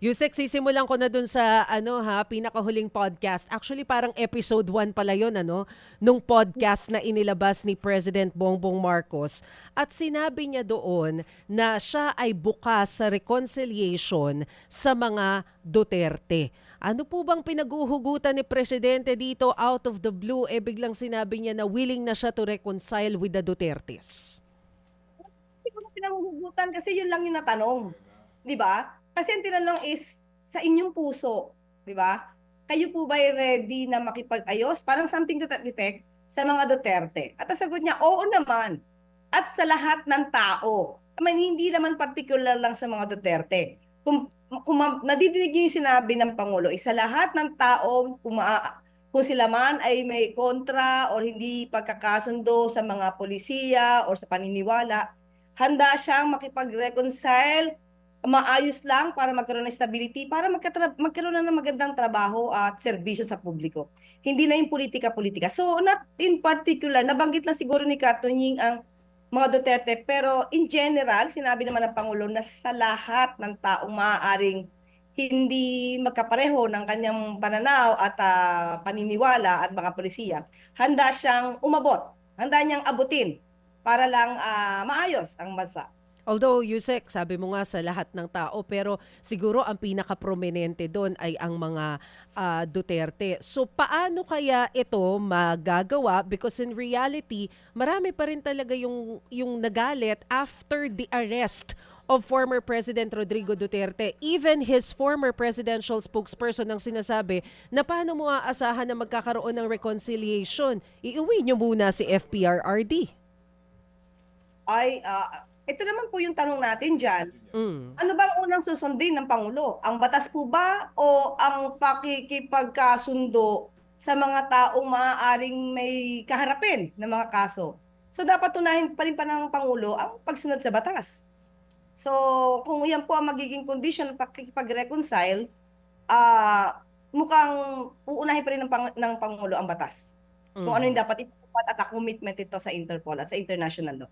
Yusek, sisimulan ko na dun sa ano ha, pinakahuling podcast. Actually, parang episode 1 pala yon ano, nung podcast na inilabas ni President Bongbong Marcos. At sinabi niya doon na siya ay bukas sa reconciliation sa mga Duterte. Ano po bang pinaguhugutan ni Presidente dito out of the blue? Eh biglang sinabi niya na willing na siya to reconcile with the Dutertes. Hindi ko na pinanghuhugutan kasi yun lang yung natanong. Di ba? Kasi ang tinanong is sa inyong puso. Di ba? Kayo po ba ready na makipag-ayos? Parang something to that effect sa mga Duterte. At ang sagot niya, oo naman. At sa lahat ng tao. I mean, hindi naman particular lang sa mga Duterte. Kung, kung nadidinig niyo yung sinabi ng Pangulo, isa lahat ng tao, kung, kung sila man ay may kontra o hindi pagkakasundo sa mga polisiya o sa paniniwala, handa siyang makipag-reconcile, maayos lang para magkaroon ng stability, para magkaroon na ng magandang trabaho at serbisyo sa publiko. Hindi na yung politika-politika. So, not in particular, nabanggit lang siguro ni Katunying ang mga Duterte, pero in general, sinabi naman ng Pangulo na sa lahat ng taong maaaring hindi magkapareho ng kanyang pananaw at ah, paniniwala at mga polisiya, handa siyang umabot, handa niyang abutin para lang ah, maayos ang bansa. Although, Yusek, sabi mo nga sa lahat ng tao, pero siguro ang pinaka-prominente doon ay ang mga ah, Duterte. So, paano kaya ito magagawa? Because in reality, marami pa rin talaga yung, yung nagalit after the arrest of former President Rodrigo Duterte. Even his former presidential spokesperson ang sinasabi na paano mo aasahan na magkakaroon ng reconciliation? Iuwi niyo muna si FPRRD. Ay, ah, ito naman po yung tanong natin dyan. Mm. Ano bang unang susundin ng Pangulo? Ang batas po ba o ang pakikipagkasundo sa mga taong maaaring may kaharapin ng mga kaso? So dapat tunahin pa rin pa ng Pangulo ang pagsunod sa batas. So kung yan po ang magiging condition ng pakikipag-reconcile, ah mukhang uunahin pa rin ng, pang- ng Pangulo ang batas. Kung ano yung dapat ipatupad at commitment ito sa Interpol at sa international law.